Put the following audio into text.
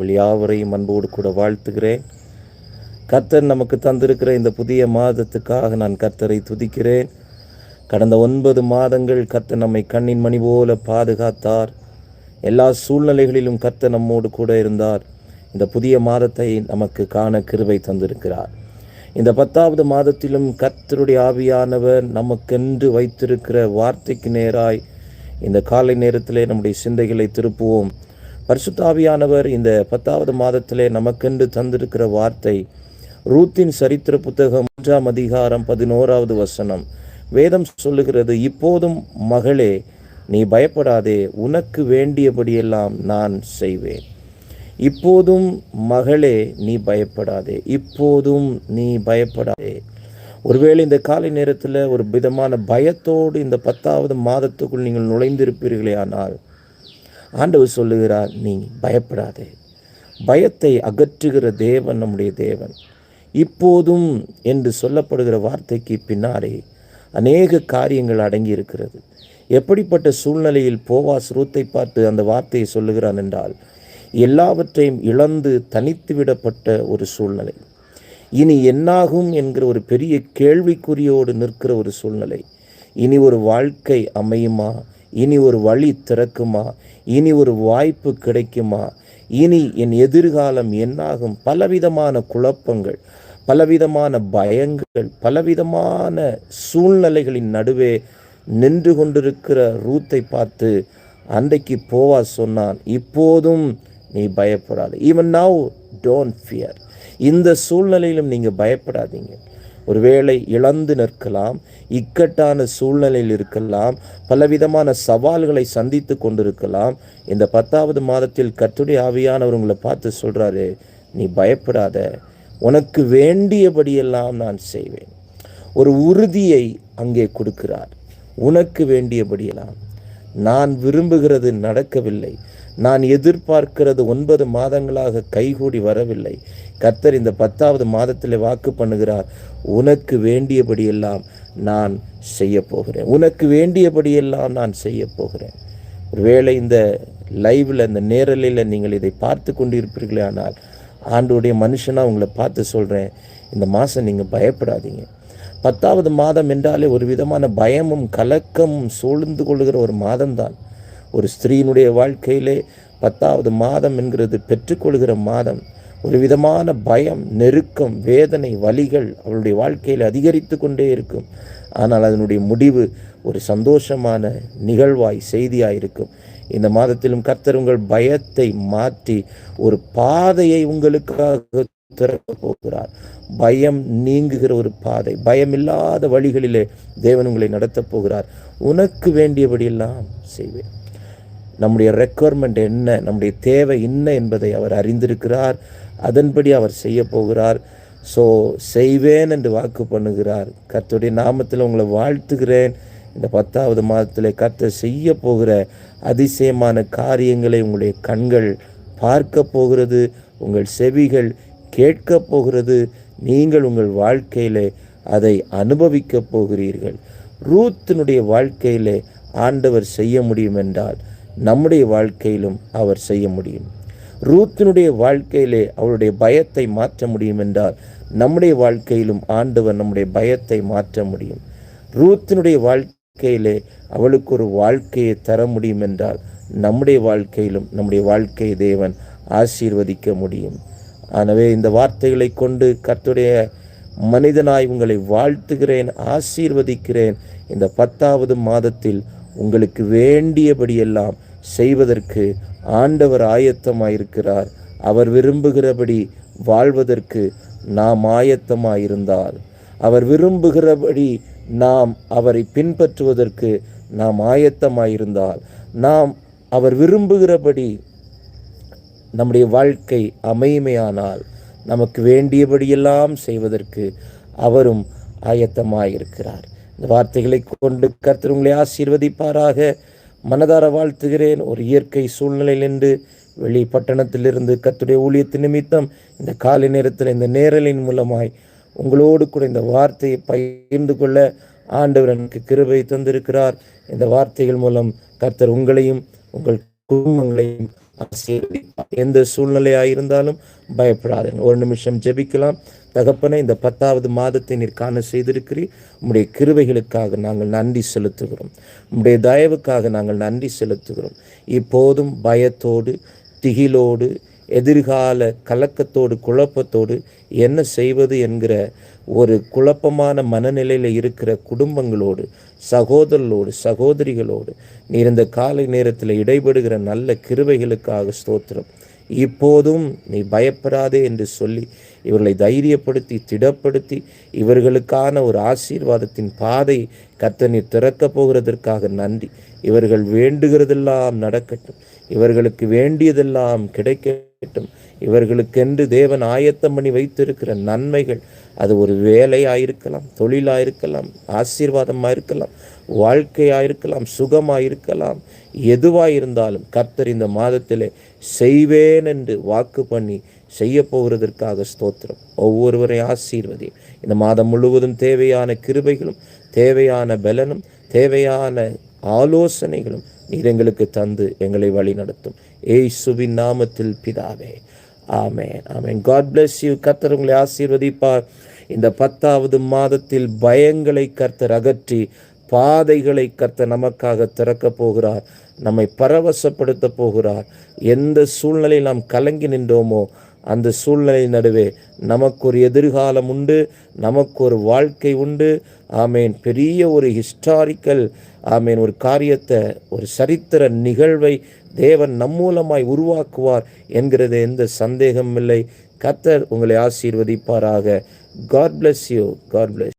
உங்கள் யாவரையும் அன்போடு கூட வாழ்த்துகிறேன். கர்த்தர் நமக்கு தந்திருக்கிற இந்த புதிய மாதத்துக்காக நான் கர்த்தரை துதிக்கிறேன். கடந்த ஒன்பது மாதங்கள் கர்த்தர் நம்மை கண்ணின் மணி போல பாதுகாத்தார். எல்லா சூழ்நிலைகளிலும் கர்த்தர் நம்மோடு கூட இருந்தார். இந்த புதிய மாதத்தை நமக்கு காண கிருவை தந்திருக்கிறார். இந்த பத்தாவது மாதத்திலும் கர்த்தருடைய ஆவியானவர் நமக்கென்று வைத்திருக்கிற வார்த்தைக்கு நேராய் இந்த காலை நேரத்திலே நம்முடைய சிந்தைகளை திருப்புவோம். பரிசுத்தாவியானவர் இந்த பத்தாவது மாதத்திலே நமக்கென்று தந்திருக்கிற வார்த்தை ரூத்தின் சரித்திர புத்தகம் மூன்றாம் அதிகாரம் பதினோராவது வசனம். வேதம் சொல்லுகிறது இப்போதும் மகளே நீ பயப்படாதே உனக்கு வேண்டியபடியெல்லாம் நான் செய்வேன். இப்போதும் மகளே நீ பயப்படாதே இப்போதும் நீ பயப்படாதே. ஒருவேளை இந்த காலை நேரத்தில் ஒரு விதமான பயத்தோடு இந்த பத்தாவது மாதத்துக்குள் நீங்கள் நுழைந்திருப்பீர்களே ஆனால் ஆண்டவர் சொல்லுகிறார் நீ பயப்படாதே. பயத்தை அகற்றுகிற தேவன் நம்முடைய தேவன். இப்போதும் என்று சொல்லப்படுகிற வார்த்தைக்கு பின்னாலே அநேக காரியங்கள் அடங்கி இருக்கிறது எப்படிப்பட்ட சூழ்நிலையில் போவாஸ் ரூத்தை பார்த்து அந்த வார்த்தையை சொல்லுகிறான் என்றால் எல்லாவற்றையும் இழந்து தனித்து விடப்பட்ட ஒரு சூழ்நிலை. இனி என்னாகும் என்கிற ஒரு பெரிய கேள்விக்குறியோடு நிற்கிற ஒரு சூழ்நிலை. இனி ஒரு வாழ்க்கை அமையுமா? இனி ஒரு வழி திறக்குமா? இனி ஒரு வாய்ப்பு கிடைக்குமா? இனி என் எதிர்காலம் என்னாகும்? பலவிதமான குழப்பங்கள் பலவிதமான பயங்கள் பலவிதமான சூழ்நிலைகளின் நடுவே நின்று கொண்டிருக்கிற ரூத்தை பார்த்து அன்றைக்கு போவா சொன்னான் இப்போதும் நீ பயப்படாது. ஈவன் நவ் டோன்ட் ஃபியர் இந்த சூழ்நிலையிலும் நீங்கள் பயப்படாதீங்க. ஒருவேளை இழந்து நிற்கலாம் இக்கட்டான சூழ்நிலையில் இருக்கலாம் பலவிதமான சவால்களை சந்தித்து கொண்டிருக்கலாம். இந்த பத்தாவது மாதத்தில் கத்துடைய ஆவியானவர் உங்களை பார்த்து சொல்கிறாரு நீ பயப்படாத. உனக்கு வேண்டியபடியெல்லாம் நான் செய்வேன். ஒரு உறுதியை அங்கே கொடுக்கிறார். உனக்கு வேண்டியபடியெல்லாம். நான் விரும்புகிறது நடக்கவில்லை. நான் எதிர்பார்க்கிறது ஒன்பது மாதங்களாக கைகூடி வரவில்லை. கர்த்தர் இந்த பத்தாவது மாதத்தில் வாக்கு பண்ணுகிறார். உனக்கு வேண்டியபடியெல்லாம் நான் செய்ய போகிறேன் உனக்கு வேண்டியபடியெல்லாம் நான் செய்ய போகிறேன் ஒருவேளை இந்த லைவில் இந்த நேரலையில் நீங்கள் இதை பார்த்து கொண்டிருப்பீர்களே ஆனால் ஆண்டுடைய மனுஷனாக உங்களை பார்த்து சொல்கிறேன் இந்த மாதம் நீங்கள் பயப்படாதீங்க. பத்தாவது மாதம் என்றாலே ஒரு விதமான பயமும் கலக்கமும் சூழ்ந்து கொள்கிற ஒரு மாதம்தான். ஒரு ஸ்திரீனுடைய வாழ்க்கையிலே பத்தாவது மாதம் என்கிறது பெற்றுக்கொள்கிற மாதம். ஒரு விதமான பயம் நெருக்கம் வேதனை வலிகள் அவளுடைய வாழ்க்கையில் அதிகரித்து கொண்டே இருக்கும். ஆனால் அதனுடைய முடிவு ஒரு சந்தோஷமான நிகழ்வாய் செய்தியாக இருக்கும் இந்த மாதத்திலும் கர்த்தர் உங்கள் பயத்தை மாற்றி ஒரு பாதையை உங்களுக்காக திறக்க போகிறார் பயம் நீங்குகிற ஒரு பாதை பயமில்லாத வழிகளிலே தேவன் உங்களை நடத்தப் போகிறார். உனக்கு வேண்டியபடியெல்லாம் செய்வேன். நம்முடைய ரெக்குவயர்மெண்ட் என்ன நம்முடைய தேவை என்ன என்பதை அவர் அறிந்திருக்கிறார். அதன்படி அவர் செய்ய போகிறார். ஸோ செய்வேன் என்று வாக்கு பண்ணுகிறார். கர்த்தருடைய நாமத்தில் உங்களை வாழ்த்துகிறேன். இந்த பத்தாவது மாதத்தில் கர்த்தர் செய்ய போகிற அதிசயமான காரியங்களை உங்களுடைய கண்கள் பார்க்க போகிறது. உங்கள் செவிகள் கேட்கப் போகிறது நீங்கள் உங்கள் வாழ்க்கையிலே அதை அனுபவிக்க போகிறீர்கள். ரூத்தினுடைய வாழ்க்கையிலே ஆண்டவர் செய்ய முடியும் என்றால் நம்முடைய வாழ்க்கையிலும் அவர் செய்ய முடியும். ரூத்தினுடைய வாழ்க்கையிலே அவருடைய பயத்தை மாற்ற முடியும் என்றால் நம்முடைய வாழ்க்கையிலும் ஆண்டவர் நம்முடைய பயத்தை மாற்ற முடியும். ரூத்தினுடைய வாழ்க்கையிலே அவளுக்கு ஒரு வாழ்க்கையை தர முடியும் என்றால் நம்முடைய வாழ்க்கையிலும் நம்முடைய வாழ்க்கையை தேவன் ஆசீர்வதிக்க முடியும். ஆனவே இந்த வார்த்தைகளை கொண்டு கர்த்துடைய மனிதனாய் உங்களை வாழ்த்துகிறேன் ஆசீர்வதிக்கிறேன். இந்த பத்தாவது மாதத்தில் உங்களுக்கு வேண்டியபடியெல்லாம் செய்வதற்கு ஆண்டவர் ஆயத்தமாயிருக்கிறார். அவர் விரும்புகிறபடி வாழ்வதற்கு நாம் ஆயத்தமாயிருந்தால் அவர் விரும்புகிறபடி நாம் அவரை பின்பற்றுவதற்கு நாம் ஆயத்தமாயிருந்தால் நாம் அவர் விரும்புகிறபடி நம்முடைய வாழ்க்கை அமைமையானால் நமக்கு வேண்டியபடியெல்லாம் செய்வதற்கு அவரும் ஆயத்தமாயிருக்கிறார். இந்த வார்த்தைகளை கொண்டு கர்த்தர் உங்களை ஆசீர்வதிப்பாராக. மனதார வாழ்த்துகிறேன். ஒரு இயற்கை சூழ்நிலையில் நின்று வெளி பட்டணத்திலிருந்து கத்துடைய ஊழியத்து நிமித்தம் இந்த காலை நேரத்தில் இந்த நேரலின் மூலமாய் உங்களோடு கூட இந்த வார்த்தையை பகிர்ந்து கொள்ள ஆண்டவர் எனக்கு கிருபை தந்திருக்கிறார். இந்த வார்த்தைகள் மூலம் கர்த்தர் உங்களையும் உங்கள் குடும்பங்களையும் ஆசீர்வதிப்பார் எந்த சூழ்நிலையாயிருந்தாலும் பயப்படாதீங்க ஒரு நிமிஷம் ஜெபிக்கலாம். தகப்பனை இந்த பத்தாவது மாதத்தை நீர் காண செய்திருக்கிறீர். உம்முடைய கிருவைகளுக்காக நாங்கள் நன்றி செலுத்துகிறோம். உம்முடைய தயவுக்காக நாங்கள் நன்றி செலுத்துகிறோம். இப்போதும் பயத்தோடு திகிலோடு எதிர்கால கலக்கத்தோடு குழப்பத்தோடு என்ன செய்வது என்கிற ஒரு குழப்பமான மனநிலையில் இருக்கிற குடும்பங்களோடு சகோதரர்களோடு சகோதரிகளோடு நீர் இந்த காலை நேரத்தில் இடைபடுகிற நல்ல கிருவைகளுக்காக ஸ்தோத்திரம். இப்போதும் நீ பயப்படாதே என்று சொல்லி இவர்களை தைரியப்படுத்தி திடப்படுத்தி இவர்களுக்கான ஒரு ஆசீர்வாதத்தின் பாதை கத்தனை திறக்கப் போகிறதற்காக நன்றி. இவர்கள் வேண்டுகிறதெல்லாம் நடக்கட்டும். இவர்களுக்கு வேண்டியதெல்லாம் கிடைக்கட்டும். இவர்களுக்கென்று தேவன் ஆயத்தம் பண்ணி வைத்திருக்கிற நன்மைகள் அது ஒரு வேலையாயிருக்கலாம் தொழிலாயிருக்கலாம் ஆசீர்வாதமாக இருக்கலாம் வாழ்க்கையாயிருக்கலாம் சுகமாயிருக்கலாம் எதுவாக இருந்தாலும் கர்த்தர் இந்த மாதத்திலே செய்வேன் என்று வாக்கு பண்ணி செய்ய போகிறதற்காக ஸ்தோத்திரம். ஒவ்வொருவரை ஆசீர்வதி இந்த மாதம் முழுவதும் தேவையான கிருபைகளும் தேவையான பலனும் தேவையான ஆலோசனைகளும் நீர் எங்களுக்கு தந்து எங்களை வழி நடத்தும். சுவின் நாமத்தில் பிதாவே. ஆமென் ஆமேன். காட் பிளஸ் யூ கர்த்தர் உங்களை ஆசீர்வதிப்பார். இந்த பத்தாவது மாதத்தில் பயங்களை கர்த்தர் அகற்றி பாதைகளை கர்த்த நமக்காக திறக்கப் போகிறார். நம்மை பரவசப்படுத்த போகிறார். எந்த சூழ்நிலையில் நாம் கலங்கி நின்றோமோ அந்த சூழ்நிலை நடுவே நமக்கு ஒரு எதிர்காலம் உண்டு நமக்கு ஒரு வாழ்க்கை உண்டு. ஆமேன். பெரிய ஒரு ஹிஸ்டாரிக்கல் ஆமேன் ஒரு காரியத்தை ஒரு சரித்திர நிகழ்வை தேவன் நம் மூலமாய் உருவாக்குவார் என்கிறது எந்த சந்தேகமும் இல்லை. உங்களை ஆசீர்வதிப்பாராக. God bless you God bless